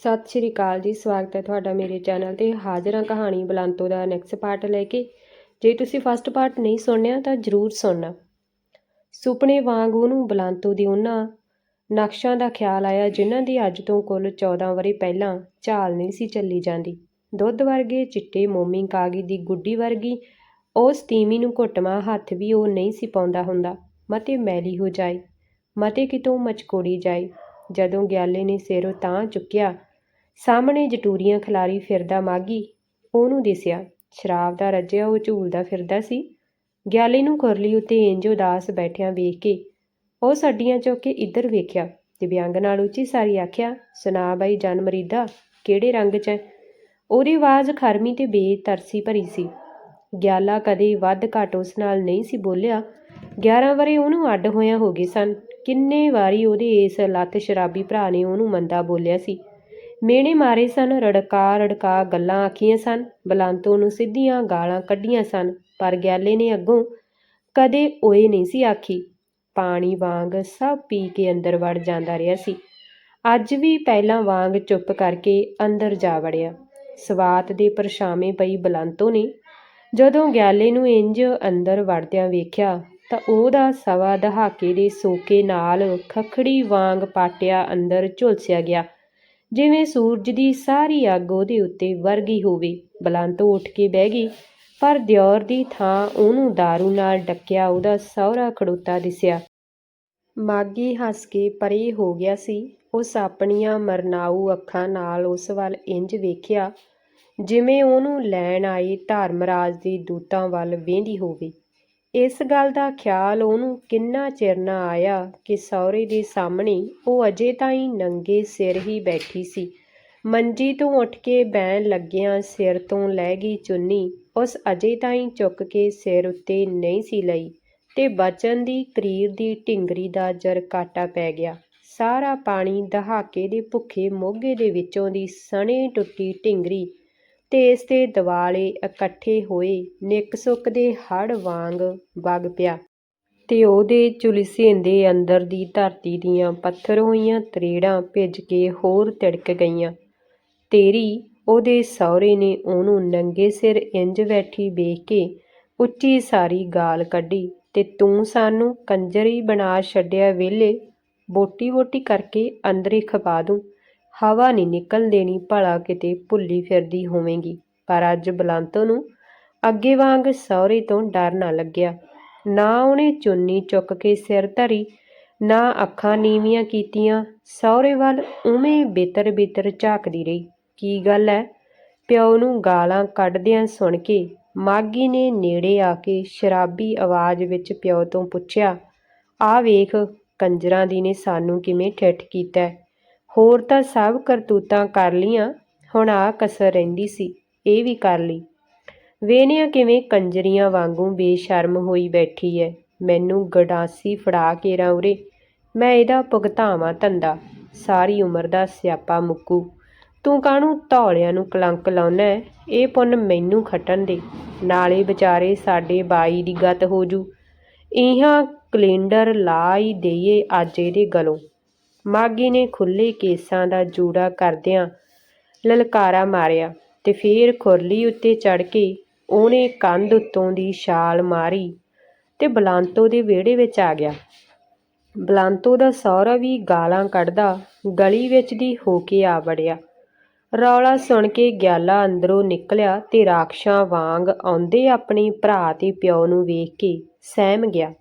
ਸਤਿ ਸ਼੍ਰੀ ਅਕਾਲ ਜੀ, ਸਵਾਗਤ ਹੈ ਤੁਹਾਡਾ ਮੇਰੇ ਚੈਨਲ ਤੇ। ਹਾਜ਼ਰ ਹਾਂ ਕਹਾਣੀ ਬਲੰਤੋ ਦਾ ਨੈਕਸਟ ਪਾਰਟ ਲੈ ਕੇ। ਜੇ ਤੁਸੀਂ ਫਸਟ ਪਾਰਟ ਨਹੀਂ ਸੁਣਿਆ ਤਾਂ ਜ਼ਰੂਰ ਸੁਣਨਾ। ਸੁਪਨੇ ਵਾਂਗ ਉਹਨੂੰ ਬਲੰਤੋ ਦੀ ਉਹਨਾਂ ਨਕਸ਼ਾਂ ਦਾ ਖਿਆਲ ਆਇਆ ਜਿਨ੍ਹਾਂ ਦੀ ਅੱਜ ਤੋਂ ਕੁੱਲ 14 ਵਰੇ ਪਹਿਲਾਂ ਝਾਲ ਨਹੀਂ ਸੀ ਚੱਲੀ ਜਾਂਦੀ। ਦੁੱਧ ਵਰਗੇ ਚਿੱਟੇ ਮੋਮੀ ਕਾਗੀ ਦੀ ਗੁੱਡੀ ਵਰਗੀ ਉਸ ਤੀਵੀਂ ਨੂੰ ਘੁੱਟਵਾਂ ਹੱਥ ਵੀ ਉਹ ਨਹੀਂ ਸੀ ਪਾਉਂਦਾ ਹੁੰਦਾ। ਮਤੇ ਮੈਲੀ ਹੋ ਜਾਏ, ਮਤੇ ਕਿਤੋਂ ਮਚਕੋੜੀ ਜਾਏ। ਜਦੋਂ ਗਿਆਲੇ ਨੇ ਸਿਰੋਂ ਤਾਂ ਚੁੱਕਿਆ ਸਾਹਮਣੇ ਜਟੂਰੀਆਂ ਖਿਲਾਰੀ ਫਿਰਦਾ ਮਾਗੀ ਉਹਨੂੰ ਦਿਸਿਆ, ਸ਼ਰਾਬ ਦਾ ਰੱਜਿਆ ਉਹ ਝੂਲਦਾ ਫਿਰਦਾ ਸੀ। ਗਿਆਲੇ ਨੂੰ ਕੁਰਲੀ ਉੱਤੇ ਇੰਜ ਉਦਾਸ ਬੈਠਿਆਂ ਵੇਖ ਕੇ ਉਹ ਸੱਡੀਆਂ ਚੁੱਕ ਕੇ ਇੱਧਰ ਵੇਖਿਆ ਤੇ ਨਾਲ ਉੱਚੀ ਸਾਰੀ ਆਖਿਆ, ਸੁਣਾ ਬਾਈ ਜਨਮਰੀਦਾ ਕਿਹੜੇ ਰੰਗ 'ਚ ਹੈ ਉਹਦੀ ਆਵਾਜ਼ ਖਰਮੀ ਤੇ ਬੇਤਰਸੀ ਭਰੀ ਸੀ। ਗਿਆਲਾ ਕਦੇ ਵੱਧ ਘੱਟ ਉਸ ਨਾਲ ਨਹੀਂ ਸੀ ਬੋਲਿਆ। 11 ਵਰੇ ਉਹਨੂੰ ਅੱਡ ਹੋਇਆ ਹੋ ਗਏ ਸਨ। ਕਿੰਨੇ ਵਾਰੀ ਉਹਦੇ ਇਸ ਲੱਤ ਸ਼ਰਾਬੀ ਭਰਾ ਨੇ ਉਹਨੂੰ ਮੰਦਾ ਬੋਲਿਆ ਸੀ। ਮੇਣੇ ਮਾਰੇ ਸਨ, ਰੜਕਾ ਰੜਕਾ ਗੱਲਾਂ ਆਖੀਆਂ ਸਨ, ਬਲੰਤੋ ਨੂੰ ਸਿੱਧੀਆਂ ਗਾਲਾਂ ਕੱਢੀਆਂ ਸਨ, ਪਰ ਗਿਆਲੇ ਨੇ ਅੱਗੋਂ ਕਦੇ ਓਏ ਨਹੀਂ ਸੀ ਆਖੀ। ਪਾਣੀ ਵਾਂਗ ਸਭ ਪੀ ਕੇ ਅੰਦਰ ਵੜ ਜਾਂਦਾ ਰਿਹਾ ਸੀ। ਅੱਜ ਵੀ ਪਹਿਲਾਂ ਵਾਂਗ ਚੁੱਪ ਕਰਕੇ ਅੰਦਰ ਜਾ ਵੜਿਆ। ਸਵਾਤ ਦੇ ਪਰਛਾਵੇਂ ਪਈ ਬਲੰਤੋਂ ਨੇ ਜਦੋਂ ਗਿਆਲੇ ਨੂੰ ਇੰਜ ਅੰਦਰ ਵੜਦਿਆਂ ਵੇਖਿਆ ਤਾਂ ਉਹਦਾ ਸਵਾ ਦਹਾਕੇ ਦੇ ਸੋਕੇ ਨਾਲ ਖਖੜੀ ਵਾਂਗ ਪਾਟਿਆ ਅੰਦਰ ਝੁਲਸਿਆ ਗਿਆ। ਜਿਵੇਂ ਸੂਰਜ ਦੀ ਸਾਰੀ ਅੱਗ ਉਹਦੇ ਉੱਤੇ ਵਰਗੀ ਹੋਵੇ। ਬਲੰਤੋਂ ਉੱਠ ਕੇ ਬਹਿ ਗਈ, ਪਰ ਦਿਓਰ ਦੀ ਥਾਂ ਉਹਨੂੰ दारू ਨਾਲ ਡੱਕਿਆ ਉਹਦਾ ਸਹੁਰਾ ਖੜੋਤਾ ਦਿਸਿਆ। ਮਾਗੀ ਹੱਸ ਕੇ ਪਰੇ ਹੋ ਗਿਆ ਸੀ। ਉਸ ਆਪਣੀਆਂ ਮਰਨਾਊ ਅੱਖਾਂ ਨਾਲ ਉਸ ਵੱਲ ਇੰਜ ਵੇਖਿਆ, ਜਿਵੇਂ ਉਹਨੂੰ ਲੈਣ ਆਏ ਧਰਮਰਾਜ ਦੀ ਦੂਤਾਂ ਵੱਲ ਵੇਂਦੀ ਹੋਵੇ। ਇਸ ਗੱਲ ਦਾ ਖਿਆਲ ਉਹਨੂੰ ਕਿੰਨਾ ਚਿਰ ਨਾ ਆਇਆ ਕਿ ਸਹੁਰੇ ਦੇ ਸਾਹਮਣੇ ਉਹ ਅਜੇ ਤਾਈਂ ਨੰਗੇ ਸਿਰ ਹੀ ਬੈਠੀ ਸੀ। ਮੰਜੀ ਤੋਂ ਉੱਠ ਕੇ ਬੈਣ ਲੱਗਿਆਂ ਸਿਰ ਤੋਂ ਲੈ ਗਈ ਚੁੰਨੀ, ਉਸ ਅਜੇ ਤਾਈਂ ਚੁੱਕ ਕੇ ਸਿਰ ਉੱਤੇ ਨਹੀਂ ਸੀ ਲਈ ਤੇ ਬਚਨ ਦੀ ਕਰੀਰ ਦੀ ਢਿੰਗਰੀ ਦਾ ਜਰ ਕਾਟਾ ਪੈ ਗਿਆ। ਸਾਰਾ ਪਾਣੀ ਦਹਾਕੇ ਦੇ ਭੁੱਖੇ ਮੋਗੇ ਦੇ ਵਿੱਚੋਂ ਦੀ ਸਣੇ ਟੁੱਟੀ ਢਿੰਗਰੀ ਤੇ ਇਸ ਦੇ ਦਿਵਾਲੇ ਇਕੱਠੇ ਹੋਏ ਨਿੱਕ ਸੁੱਕ ਦੇ ਹੜ ਵਾਂਗ ਵਗ ਪਿਆ ਤੇ ਉਹਦੇ ਚੁਲਿਸੇਂਦੇ ਅੰਦਰ ਦੀ ਧਰਤੀ ਦੀਆਂ ਪੱਥਰ ਹੋਈਆਂ ਤਰੇੜਾਂ ਭਿੱਜ ਕੇ ਹੋਰ ਤਿੜਕ ਗਈਆਂ। ਤੇਰੀ, ਉਹਦੇ ਸਹੁਰੇ ਨੇ ਉਹਨੂੰ ਨੰਗੇ ਸਿਰ ਇੰਜ ਬੈਠੀ ਵੇਖ ਕੇ ਉੱਚੀ ਸਾਰੀ ਗਾਲ ਕੱਢੀ ਤੇ ਤੂੰ ਸਾਨੂੰ ਕੰਜਰੀ ਬਣਾ ਛੱਡਿਆ ਵੇਲੇ ਬੋਟੀ ਬੋਟੀ ਕਰਕੇ ਅੰਦਰੇ ਖਪਾ ਦੂੰ। ਹਵਾ ਨਹੀਂ ਨਿਕਲ ਦੇਣੀ ਭਲਾ ਕਿਤੇ ਭੁੱਲੀ ਫਿਰਦੀ ਹੋਵੇਂਗੀ। ਪਰ ਅੱਜ ਬਲੰਤੋ ਨੂੰ ਅੱਗੇ ਵਾਂਗ ਸਹੁਰੇ ਤੋਂ ਡਰ ਨਾ ਲੱਗਿਆ। ਨਾ ਉਹਨੇ ਚੁੰਨੀ ਚੁੱਕ ਕੇ ਸਿਰ ਧਰੀ, ਨਾ ਅੱਖਾਂ ਨੀਵੀਆਂ ਕੀਤੀਆਂ। ਸਹੁਰੇ ਵੱਲ ਉਵੇਂ ਬਿਤਰ ਬਿਤਰ ਝਾਕਦੀ ਰਹੀ। ਕੀ ਗੱਲ ਹੈ ਪਿਓ ਨੂੰ ਗਾਲਾਂ ਕੱਢਦਿਆਂ ਸੁਣ ਕੇ ਮਾਗੀ ਨੇ ਨੇੜੇ ਆ ਕੇ ਸ਼ਰਾਬੀ ਆਵਾਜ਼ ਵਿੱਚ ਪਿਓ ਤੋਂ ਪੁੱਛਿਆ, ਆ ਵੇਖ, ਕੰਜਰਾਂ ਦੀ ਨੇ ਸਾਨੂੰ ਕਿਵੇਂ ਠਿੱਠ ਕੀਤਾ ਹੋਰ ਤਾਂ ਸਭ ਕਰਤੂਤਾਂ ਕਰ ਲਈਆਂ, ਹੁਣ ਆਹ ਕਸਰ ਰਹਿੰਦੀ ਸੀ, ਇਹ ਵੀ ਕਰ ਲਈ। ਵੇਨਿਆ ਕਿਵੇਂ ਕੰਜਰੀਆਂ ਵਾਂਗੂ ਬੇਸ਼ਰਮ ਹੋਈ ਬੈਠੀ ਐ, ਮੈਨੂੰ ਗਡਾਸੀ ਫੜਾ ਕੇ ਰੌਰੇ ਮੈਂ ਇਹਦਾ ਭੁਗਤਾਵਾਂ ਧੰਦਾ, ਸਾਰੀ ਉਮਰ ਦਾ ਸਿਆਪਾ ਮੁੱਕੂ। ਤੂੰ ਕਾਹਨੂੰ ਧੌਲਿਆਂ ਨੂੰ ਕਲੰਕ ਲਾਉਣਾ ਇਹ ਪੁੰਨ ਮੈਨੂੰ ਖੱਟਣ ਦੇ, ਨਾਲੇ ਵਿਚਾਰੇ ਸਾਡੇ ਬਾਈ ਦੀ ਗਤ ਹੋ ਜੂ। ਇਹਾਂ ਕੈਲੰਡਰ ਲਾ ਹੀ ਦੇਈਏ ਅੱਜ ਇਹਦੇ ਗਲੋਂ। ਮਾਘੀ ਨੇ ਖੁੱਲ੍ਹੇ ਕੇਸਾਂ ਦਾ ਜੂੜਾ ਕਰਦਿਆਂ ਲਲਕਾਰਾ ਮਾਰਿਆ ਤੇ ਫੇਰ ਖੁਰਲੀ ਉੱਤੇ ਚੜ੍ਹ ਕੇ ਉਹਨੇ ਕੰਧ ਉੱਤੋਂ ਦੀ ਛਾਲ ਮਾਰੀ ਤੇ ਬਲਾਂਤੋ ਦੇ ਵਿਹੜੇ ਵਿੱਚ ਆ ਗਿਆ। ਬਲਾਂਤੋ ਦਾ ਸਹੁਰਾ ਵੀ ਗਾਲਾਂ ਕੱਢਦਾ ਗਲੀ ਵਿੱਚ ਦੀ ਹੋ ਕੇ ਆ ਵੜਿਆ। ਰੌਲਾ ਸੁਣ ਕੇ ਗਿਆਲਾ ਅੰਦਰੋਂ ਨਿਕਲਿਆ ਤੇ ਰਾਖਸ਼ਾਂ ਵਾਂਗ ਆਉਂਦੇ ਆਪਣੇ ਭਰਾ ਤੇ ਪਿਓ ਨੂੰ ਵੇਖ ਕੇ ਸਹਿਮ ਗਿਆ।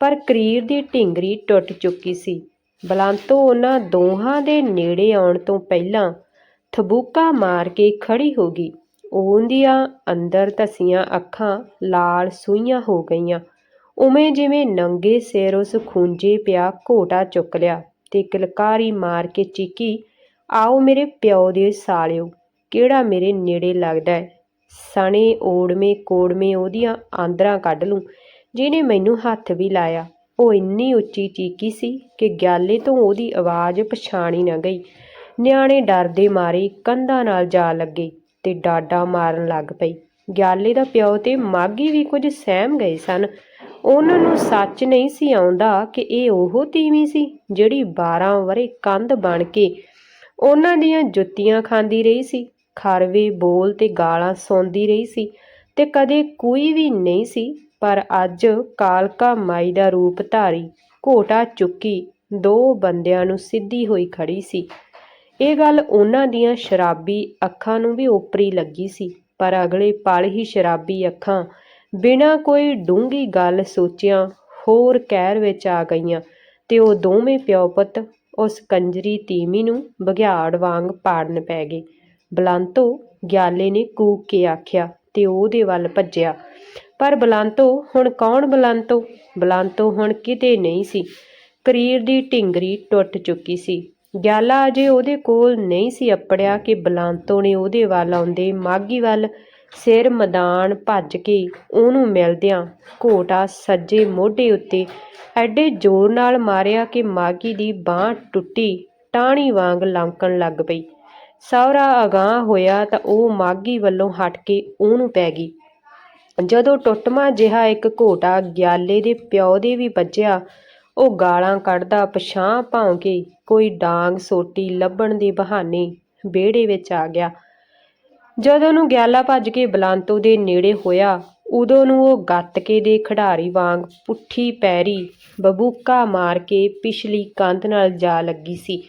ਪਰ ਕਰੀਰ ਦੀ ਢਿੰਗਰੀ ਟੁੱਟ ਚੁੱਕੀ ਸੀ। ਬਲੰਤੋ ਉਹਨਾਂ ਦੋਹਾਂ ਦੇ ਨੇੜੇ ਆਉਣ ਤੋਂ ਪਹਿਲਾਂ ਥਬੂਕਾ ਮਾਰ ਕੇ ਖੜ੍ਹੀ ਹੋ ਗਈ। ਉਹਦੀਆਂ ਅੰਦਰ ਧਸੀਆਂ ਅੱਖਾਂ ਲਾਲ ਸੂਈਆਂ ਹੋ ਗਈਆਂ। ਉਵੇਂ ਜਿਵੇਂ ਨੰਗੇ ਸਿਰ ਉਸ ਖੂੰਜੇ ਪਿਆ ਘੋਟਾ ਚੁੱਕ ਲਿਆ ਤੇ ਕਿਲਕਾਰੀ ਮਾਰ ਕੇ ਚੀਕੀ, ਆਓ ਮੇਰੇ ਪਿਓ ਦੇ ਸਾਲਿਓ, ਕਿਹੜਾ ਮੇਰੇ ਨੇੜੇ ਲੱਗਦਾ ਸਣੇ, ਓੜਵੇਂ, ਕੋੜਵੇਂ ਉਹਦੀਆਂ ਆਂਦਰਾਂ ਕੱਢ ਲੂੰ, ਜਿਹਨੇ ਮੈਨੂੰ ਹੱਥ ਵੀ ਲਾਇਆ। ਉਹ ਇੰਨੀ ਉੱਚੀ ਚੀਕੀ ਸੀ ਕਿ ਗਿਆਲੇ ਤੋਂ ਉਹਦੀ ਆਵਾਜ਼ ਪਛਾਣੀ ਨਾ ਗਈ। ਨਿਆਣੇ ਡਰਦੇ ਮਾਰੇ ਕੰਧਾਂ ਨਾਲ ਜਾ ਲੱਗੇ ਤੇ ਡਾਡਾ ਮਾਰਨ ਲੱਗ ਪਈ ਗਿਆਲੇ ਦਾ ਪਿਓ ਤੇ ਮਾਗੀ ਵੀ ਕੁਝ ਸਹਿਮ ਗਏ ਸਨ। ਉਹਨਾਂ ਨੂੰ ਸੱਚ ਨਹੀਂ ਸੀ ਆਉਂਦਾ ਕਿ ਇਹ ਉਹ ਤੀਵੀਂ ਸੀ ਜਿਹੜੀ 12 ਵਰੇ ਕੰਧ ਬਣ ਕੇ ਉਹਨਾਂ ਦੀਆਂ ਜੁੱਤੀਆਂ ਖਾਂਦੀ ਰਹੀ ਸੀ, ਖਰਵੇ ਬੋਲ ਤੇ ਗਾਲਾਂ ਸੌਂਦੀ ਰਹੀ ਸੀ ਤੇ ਕਦੇ ਕੋਈ ਵੀ ਨਹੀਂ ਸੀ ਪਰ ਅੱਜ ਕਾਲਕਾ ਮਾਈ ਦਾ ਰੂਪ ਧਾਰੀ ਘੋਟਾ ਚੁੱਕੀ ਦੋ ਬੰਦਿਆਂ ਨੂੰ ਸਿੱਧੀ ਹੋਈ ਖੜੀ ਸੀ। ਇਹ ਗੱਲ ਉਹਨਾਂ ਦੀਆਂ ਸ਼ਰਾਬੀ ਅੱਖਾਂ ਨੂੰ ਵੀ ਓਪਰੀ ਲੱਗੀ ਸੀ, ਪਰ ਅਗਲੇ ਪਲ ਹੀ ਸ਼ਰਾਬੀ ਅੱਖਾਂ ਬਿਨਾਂ ਕੋਈ ਡੂੰਗੀ ਗੱਲ ਸੋਚਿਆਂ ਹੋਰ ਕਹਿਰ ਵਿੱਚ ਆ ਗਈਆਂ ਤੇ ਉਹ ਦੋਵੇਂ ਪਿਓ ਪੁੱਤ ਉਸ ਕੰਜਰੀ ਤੀਮੀ ਨੂੰ ਬਘਿਆੜ ਵਾਂਗ ਪਾੜਨ ਪੈ ਗਏ। ਬਲੰਤੋ, ਗਿਆਲੇ ਨੇ ਕੂਕ ਕੇ ਆਖਿਆ ਤੇ ਉਹਦੇ ਵੱਲ ਭੱਜਿਆ। ਪਰ ਬਲੰਤੋ, ਹੁਣ ਕੌਣ ਬਲੰਤੋ? ਬਲੰਤੋ ਹੁਣ ਕਿਤੇ ਨਹੀਂ ਸੀ। ਕਰੀਰ ਦੀ ਢਿੰਗਰੀ ਟੁੱਟ ਚੁੱਕੀ ਸੀ। ਗਿਆਲਾ ਅਜੇ ਉਹਦੇ ਕੋਲ ਨਹੀਂ ਸੀ ਅਪੜਿਆ ਕਿ ਬਲੰਤੋ ਨੇ ਉਹਦੇ ਵੱਲ ਆਉਂਦੇ ਮਾਗੀ ਵੱਲ ਸਿਰ ਮੈਦਾਨ ਭੱਜ ਕੇ ਉਹਨੂੰ ਮਿਲਦਿਆਂ ਘੋਟਾ ਸੱਜੇ ਮੋਢੇ ਉੱਤੇ ਐਡੇ ਜ਼ੋਰ ਨਾਲ ਮਾਰਿਆ ਕਿ ਮਾਗੀ ਦੀ ਬਾਹ ਟੁੱਟੀ ਟਾਹਣੀ ਵਾਂਗ ਲੰਕਣ ਲੱਗ ਪਈ। ਸਹੁਰਾ ਅਗਾਂਹ ਹੋਇਆ ਤਾਂ ਉਹ ਮਾਗੀ ਵੱਲੋਂ ਹਟ ਕੇ ਉਹਨੂੰ ਪੈ ਗਈ। ਜਦੋਂ ਟੁੱਟਮਾ ਜਿਹਾ ਇੱਕ ਘੋਟਾ ਗਿਆਲੇ ਦੇ ਪਿਓ ਦੇ ਵੀ ਵੱਜਿਆ, ਉਹ ਗਾਲਾਂ ਕੱਢਦਾ ਪਛਾਂ ਭੌਂ ਕੇ ਕੋਈ ਡਾਂਗ ਸੋਟੀ ਲੱਭਣ ਦੇ ਬਹਾਨੇ ਵਿਹੜੇ ਵਿੱਚ ਆ ਗਿਆ। ਜਦੋਂ ਨੂੰ ਗਿਆਲਾ ਭੱਜ ਕੇ ਬਲਾਂਤੋ ਦੇ ਨੇੜੇ ਹੋਇਆ, ਉਦੋਂ ਨੂੰ ਉਹ ਗੱਤਕੇ ਦੇ ਖਿਡਾਰੀ ਵਾਂਗ ਪੁੱਠੀ ਪੈਰੀ ਬਬੂਕਾ ਮਾਰ ਕੇ ਪਿਛਲੀ ਕੰਧ ਨਾਲ ਜਾ ਲੱਗੀ ਸੀ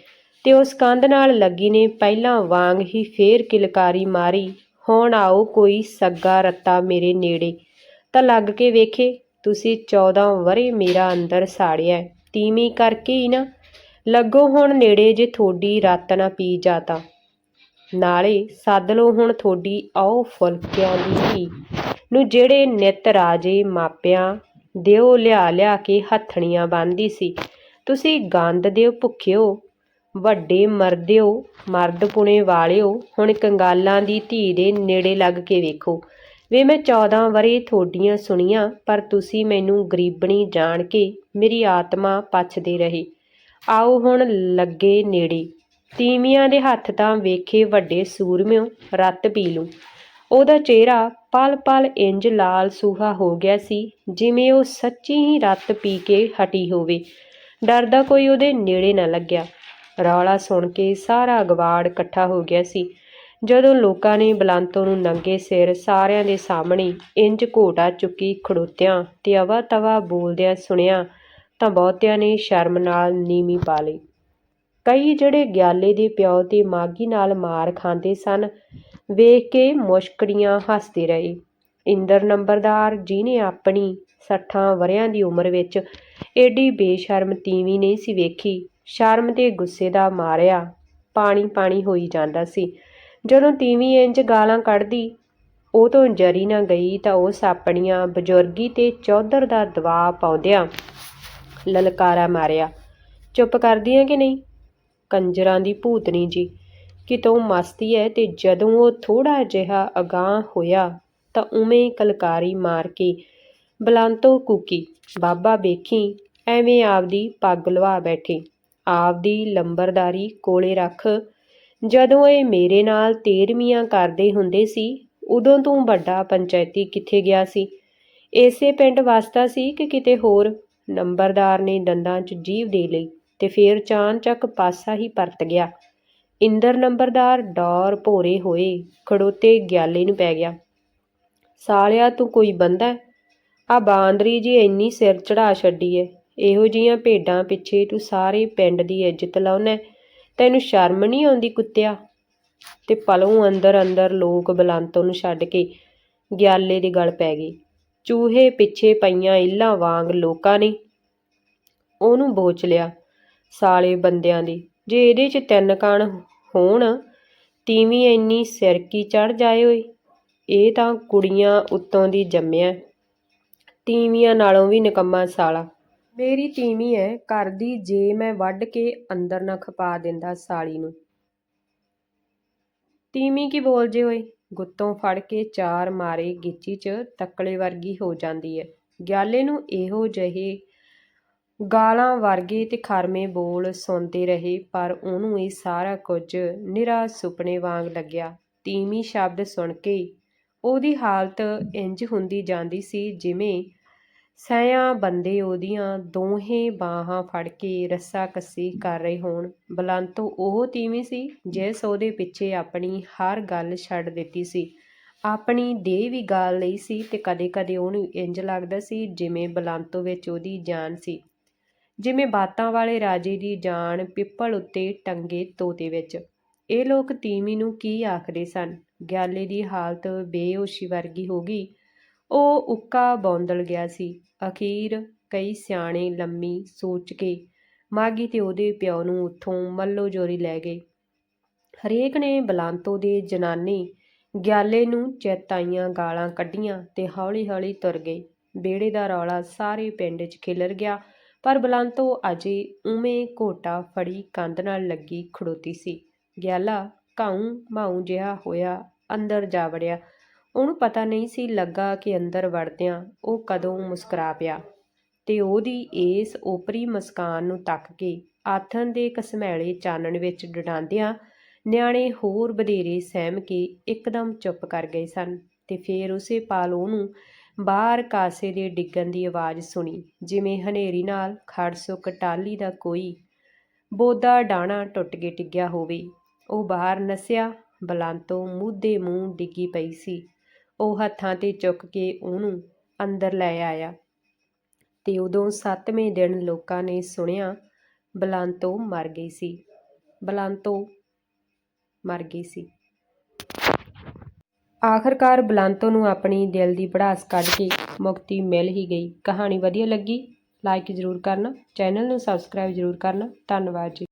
ਤੇ ਉਸ ਕੰਧ ਨਾਲ ਲੱਗੀ ਨੇ ਪਹਿਲਾਂ ਵਾਂਗ ਹੀ ਫੇਰ ਕਿਲਕਾਰੀ ਮਾਰੀ ਹੁਣ ਆਓ ਕੋਈ ਸੱਗਾ ਰੱਤਾ ਮੇਰੇ ਨੇੜੇ। ਤਾਂ ਲੱਗ ਕੇ ਵੇਖੇ, ਤੁਸੀਂ 14 ਵਰੇ ਮੇਰਾ ਅੰਦਰ ਸਾੜਿਆ ਤੀਵੀਂ ਕਰਕੇ ਹੀ ਨਾ। ਲੱਗੋ ਹੁਣ ਨੇੜੇ ਜੇ ਥੋੜੀ ਰਾਤ ਨਾ ਪੀ ਜਾਤਾ। ਨਾਲੇ ਸੱਦ ਲਓ ਹੁਣ ਥੋੜੀ ਆਓ ਫੁਲਕਿਆਂ ਦੀ ਧੀ। ਨੂੰ ਜਿਹੜੇ ਨਿਤ ਰਾਜੇ ਮਾਪਿਆਂ ਦਿਓ ਲਿਆ ਲਿਆ ਕੇ ਹੱਥਣੀਆਂ ਬੰਨਦੀ ਸੀ। ਤੁਸੀਂ ਗੰਦ ਦਿਓ ਭੁੱਖਿਓ। ਵੱਡੇ ਮਰਦਿਓ ਮਰਦ ਪੁਣੇ ਵਾਲਿਓ, ਹੁਣ ਕੰਗਾਲਾਂ ਦੀ ਧੀ ਦੇ ਨੇੜੇ ਲੱਗ ਕੇ ਵੇਖੋ। ਵੇ ਮੈਂ 14 ਵਰੇ ਥੋਡੀਆਂ ਸੁਣੀਆਂ, ਪਰ ਤੁਸੀਂ ਮੈਨੂੰ ਗਰੀਬਣੀ ਜਾਣ ਕੇ ਮੇਰੀ ਆਤਮਾ ਪਛਦੇ ਰਹੇ। ਆਓ ਹੁਣ ਲੱਗੇ ਨੇੜੇ। ਤੀਵੀਆਂ ਦੇ ਹੱਥ ਤਾਂ ਵੇਖੇ ਵੱਡੇ ਸੂਰਮਿਓ, ਰੱਤ ਪੀ ਲੂ। ਉਹਦਾ ਚਿਹਰਾ ਪਲ ਪਲ ਇੰਜ ਲਾਲ ਸੂਹਾ ਹੋ ਗਿਆ ਸੀ, ਜਿਵੇਂ ਉਹ ਸੱਚੀ ਹੀ ਰੱਤ ਪੀ ਕੇ ਹਟੀ ਹੋਵੇ। ਡਰਦਾ ਕੋਈ ਉਹਦੇ ਨੇੜੇ ਨਾ ਲੱਗਿਆ। ਰੌਲਾ ਸੁਣ ਕੇ ਸਾਰਾ ਗਵਾੜ ਇਕੱਠਾ ਹੋ ਗਿਆ ਸੀ। ਜਦੋਂ ਲੋਕਾਂ ਨੇ ਬਲੰਤੋਂ ਨੂੰ ਨੰਗੇ ਸਿਰ ਸਾਰਿਆਂ ਦੇ ਸਾਹਮਣੇ ਇੰਜ ਘੋਟਾ ਚੁੱਕੀ ਖੜੋਤਿਆਂ ਤੇ ਅਵਾ ਤਵਾ ਬੋਲਦਿਆਂ ਸੁਣਿਆ ਤਾਂ ਬਹੁਤਿਆਂ ਨੇ ਸ਼ਰਮ ਨਾਲ ਨੀਵੀਂ ਪਾ ਲਈ। ਕਈ ਜਿਹੜੇ ਗਿਆਲੇ ਦੇ ਪਿਓ ਤੇ ਮਾਗੀ ਨਾਲ ਮਾਰ ਖਾਂਦੇ ਸਨ, ਵੇਖ ਕੇ ਮੁਸ਼ਕੜੀਆਂ ਹੱਸਦੇ ਰਹੇ। ਇੰਦਰ ਨੰਬਰਦਾਰ ਜਿਹਨੇ ਆਪਣੀ ਸੱਠਾਂ ਵਰਿਆਂ ਦੀ ਉਮਰ ਵਿੱਚ ਏਡੀ ਬੇਸ਼ਰਮ ਤੀਵੀਂ ਨਹੀਂ ਸੀ ਵੇਖੀ। ਸ਼ਰਮ ਤੇ ਗੁੱਸੇ ਦਾ ਮਾਰਿਆ। ਪਾਣੀ ਪਾਣੀ ਹੋਈ ਜਾਂਦਾ ਸੀ। ਜਦੋਂ ਤੀਵੀਂ ਇੰਜ ਗਾਲਾਂ ਕੱਢਦੀ, ਉਹ ਤੋਂ ਜਰੀ ਨਾ ਗਈ ਤਾਂ ਉਸ ਆਪਣੀਆਂ ਬਜ਼ੁਰਗੀ ਤੇ ਚੌਧਰ ਦਾ ਦਬਾਅ ਪਾਉਂਦਿਆਂ ਲਲਕਾਰਾ ਮਾਰਿਆ। ਚੁੱਪ ਕਰਦੀਆਂ ਕਿ ਨਹੀਂ? ਕੰਜਰਾਂ ਦੀ ਭੂਤਨੀ ਜੀ, ਕਿਤੋਂ ਮਸਤੀ ਹੈ ਤੇ ਜਦੋਂ ਉਹ ਥੋੜਾ ਜਿਹਾ ਅਗਾਂਹ ਹੋਇਆ ਤਾਂ ਉਵੇਂ ਕਲਕਾਰੀ ਮਾਰ ਕੇ ਬਲੰਤੋ ਕੂਕੀ, ਬਾਬਾ ਵੇਖੀ, ਐਵੇਂ ਆਪਦੀ ਪੱਗ ਲਵਾ ਬੈਠੀ। ਆਪਦੀ ਲੰਬਰਦਾਰੀ ਕੋਲੇ ਰੱਖ। ਜਦੋਂ ਇਹ ਮੇਰੇ ਨਾਲ ਤੇਰਵੀਆਂ ਕਰਦੇ ਹੁੰਦੇ ਸੀ, ਉਦੋਂ ਤੂੰ ਵੱਡਾ ਪੰਚਾਇਤੀ ਕਿੱਥੇ ਗਿਆ ਸੀ? ਇਸੇ ਪਿੰਡ ਵਸਦਾ ਸੀ ਕਿ ਕਿਤੇ ਹੋਰ? ਨੰਬਰਦਾਰ ਨੇ ਦੰਦਾਂ 'ਚ ਜੀਭ ਦੇ ਲਈ ਤੇ ਫੇਰ ਚਾਨਚੱਕ ਪਾਸਾ ਹੀ ਪਰਤ ਗਿਆ। ਇੰਦਰ ਨੰਬਰਦਾਰ ਡੌਰ ਭੋਰੇ ਹੋਏ, ਖੜੋਤੇ ਗਿਆਲੇ ਨੂੰ ਪੈ ਗਿਆ। ਸਾਲਿਆ, ਤੂੰ ਕੋਈ ਬੰਦਾ ਆ ਬਾਂਦਰੀ ਜੀ ਇੰਨੀ ਸਿਰ ਚੜਾ ਛੱਡੀ ਐ ਇਹੋ ਜੀਆਂ ਭੇਡਾਂ ਪਿੱਛੇ ਤੂੰ ਸਾਰੇ ਪਿੰਡ ਦੀ ਇੱਜ਼ਤ ਲਾਉਣਾ ਤੈਨੂੰ ਸ਼ਰਮ ਨਹੀਂ ਆਉਂਦੀ ਕੁੱਤਿਆ? ਤੇ ਪਲੋਂ ਅੰਦਰ ਅੰਦਰ ਲੋਕ ਬਲੰਤੋਂ ਨੂੰ ਛੱਡ ਕੇ ਗਿਆਲੇ ਦੀ ਗਲ ਪੈ ਗਈ। ਚੂਹੇ ਪਿੱਛੇ ਪਈਆਂ ਇੱਲਾਂ ਵਾਂਗ ਲੋਕਾਂ ਨੇ ਉਹਨੂੰ ਬੋਚ ਲਿਆ ਸਾਲੇ ਬੰਦਿਆਂ ਦੀ। ਜੇ ਇਹਦੇ 'ਚ ਤਿੰਨ ਕਣ ਹੋਣ, ਤੀਵੀਂ ਇੰਨੀ ਸਿਰ ਕੀ ਚੜ ਜਾਏ ਓਏ। ਇਹ ਤਾਂ ਕੁੜੀਆਂ ਉੱਤੋਂ ਦੀ ਜੰਮਿਆ। ਤੀਵੀਆਂ ਨਾਲੋਂ ਵੀ ਨਿਕੰਮਾ ਸਾਲਾ। ਮੇਰੀ ਤੀਵੀਂ ਐ ਕਰਦੀ ਜੇ ਮੈਂ ਵੱਢ ਕੇ ਅੰਦਰ ਨਾ ਖਪਾ ਦਿੰਦਾ ਸਾਲੀ ਨੂੰ। ਤੀਵੀਂ ਕੀ ਬੋਲ ਜੇ ਓਏ? ਗੁੱਤੋਂ ਫੜ ਕੇ ਚਾਰ ਮਾਰੇ ਗਿੱਚੀ 'ਚ ਤੱਕਲੇ ਵਰਗੀ ਹੋ ਜਾਂਦੀ ਐ। ਗਿਆਲੇ ਨੂੰ ਇਹੋ ਜਿਹੇ ਗਾਲਾਂ ਵਰਗੇ ਤੇ ਖਰਮੇ ਬੋਲ ਸੁਣਦੇ ਰਹੇ, ਪਰ ਉਹਨੂੰ ਇਹ ਸਾਰਾ ਕੁਝ ਨਿਰਾ ਸੁਪਨੇ ਵਾਂਗ ਲੱਗਿਆ। ਤੀਵੀਂ ਸ਼ਬਦ ਸੁਣ ਕੇ ਉਹਦੀ ਹਾਲਤ ਇੰਜ ਹੁੰਦੀ ਜਾਂਦੀ ਸੀ ਜਿਵੇਂ ਸਿਆਂ ਬੰਦੇ ਉਹਦੀਆਂ ਦੋਹੇ ਬਾਹਾਂ ਫੜ ਕੇ ਰੱਸਾ ਕੱਸੀ ਕਰ ਰਹੇ ਹੋਣ। ਬਲੰਤੋ ਉਹ ਤੀਵੀਂ ਸੀ ਜਿਸ ਉਹਦੇ ਪਿੱਛੇ ਆਪਣੀ ਹਰ ਗੱਲ ਛੱਡ ਦਿੱਤੀ ਸੀ। ਆਪਣੀ ਦੇਹ ਵੀ ਗਾਲ ਲਈ ਸੀ ਤੇ ਕਦੇ-ਕਦੇ ਉਹਨੂੰ ਇੰਜ ਲੱਗਦਾ ਸੀ ਜਿਵੇਂ ਬਲੰਤੋ ਵਿੱਚ ਉਹਦੀ ਜਾਨ ਸੀ। ਜਿਵੇਂ ਬਾਤਾਂ ਵਾਲੇ ਰਾਜੇ ਦੀ ਜਾਨ ਪਿੱਪਲ ਉੱਤੇ ਟੰਗੇ ਤੋਤੇ ਵਿੱਚ। ਇਹ ਲੋਕ ਤੀਵੀਂ ਨੂੰ ਕੀ ਆਖਦੇ ਸਨ? ਗਿਆਲੇ ਦੀ ਹਾਲਤ ਬੇਹੋਸ਼ੀ ਵਰਗੀ ਹੋ ਗਈ। ਉਹ ਉੱਕਾ ਬੌਂਦਲ ਗਿਆ ਸੀ। ਅਖੀਰ ਕਈ ਸਿਆਣੇ ਲੰਮੀ ਸੋਚ ਕੇ ਮਾਗੀ ਤੇ ਉਹਦੇ ਪਿਓ ਨੂੰ ਉੱਥੋਂ ਮੱਲੋ ਜੋਰੀ ਲੈ ਗਏ। ਹਰੇਕ ਨੇ ਬਲਾਂਤੋ ਦੇ ਜਨਾਨੀ ਗਿਆਲੇ ਨੂੰ ਚੇਤਾਈਆਂ ਗਾਲਾਂ ਕੱਢੀਆਂ ਤੇ ਹੌਲੀ-ਹੌਲੀ ਤੁਰ ਗਏ। ਬੇੜੇ ਦਾ ਰੌਲਾ ਸਾਰੇ ਪਿੰਡ 'ਚ ਖਿਲਰ ਗਿਆ, ਪਰ ਬਲਾਂਤੋ ਅਜੇ ਉਵੇਂ ਘੋਟਾ ਫੜੀ ਕੰਧ ਨਾਲ ਲੱਗੀ ਖੜੋਤੀ ਸੀ। ਗਿਆਲਾ ਘਾਉ ਮਾਉ ਜਿਹਾ ਹੋਇਆ ਅੰਦਰ ਜਾ ਵੜਿਆ। ਉਹਨੂੰ ਪਤਾ ਨਹੀਂ ਸੀ ਲੱਗਾ ਕਿ ਅੰਦਰ ਵੜਦਿਆਂ ਉਹ ਕਦੋਂ ਮੁਸਕਰਾ ਪਿਆ ਤੇ ਉਹਦੀ ਇਸ ਓਪਰੀ ਮੁਸਕਾਨ ਨੂੰ ਤੱਕ ਕੇ ਆਥਣ ਦੇ ਕਸਮੈਲੇ ਚਾਨਣ ਵਿੱਚ ਡਡਾਂਦਿਆਂ ਨਿਆਣੇ ਹੋਰ ਵਧੇਰੇ ਸਹਿਮ ਕੇ ਇੱਕਦਮ ਚੁੱਪ ਕਰ ਗਏ ਸਨ ਤੇ ਫੇਰ ਉਸੇ ਪਾਲ ਉਹਨੂੰ ਬਾਹਰ ਕਾਸੇ ਦੇ ਡਿੱਗਣ ਦੀ ਆਵਾਜ਼ ਸੁਣੀ, ਜਿਵੇਂ ਹਨੇਰੀ ਨਾਲ ਖੜ ਸੁੱਕ ਟਾਲੀ ਦਾ ਕੋਈ ਬੋਦਾ ਡਾਣਾ ਟੁੱਟ ਕੇ ਟਿੱਗਿਆ ਹੋਵੇ। ਉਹ ਬਾਹਰ ਨਸਿਆ, ਬਲਾਂਤੋਂ ਮੂਧੇ ਮੂੰਹ ਡਿੱਗੀ ਪਈ ਸੀ। ਉਹ ਹੱਥਾਂ ਤੇ ਚੁੱਕ ਕੇ ਉਹਨੂੰ ਅੰਦਰ ਲੈ ਆਇਆ ਤੇ ਉਦੋਂ ਸੱਤਵੇਂ ਦਿਨ ਲੋਕਾਂ ਨੇ ਸੁਣਿਆ ਬਲੰਤੋ ਮਰ ਗਈ ਸੀ। ਬਲੰਤੋ ਮਰ ਗਈ ਸੀ। ਆਖਰਕਾਰ ਬਲੰਤੋ ਨੂੰ ਆਪਣੀ ਦਿਲ ਦੀ ਭੜਾਸ ਕੱਢ ਕੇ ਮੁਕਤੀ ਮਿਲ ਹੀ ਗਈ। ਕਹਾਣੀ ਵਧੀਆ ਲੱਗੀ, ਲਾਈਕ ਜ਼ਰੂਰ ਕਰਨਾ, ਚੈਨਲ ਨੂੰ ਸਬਸਕ੍ਰਾਈਬ ਜ਼ਰੂਰ ਕਰਨਾ। ਧੰਨਵਾਦ ਜੀ।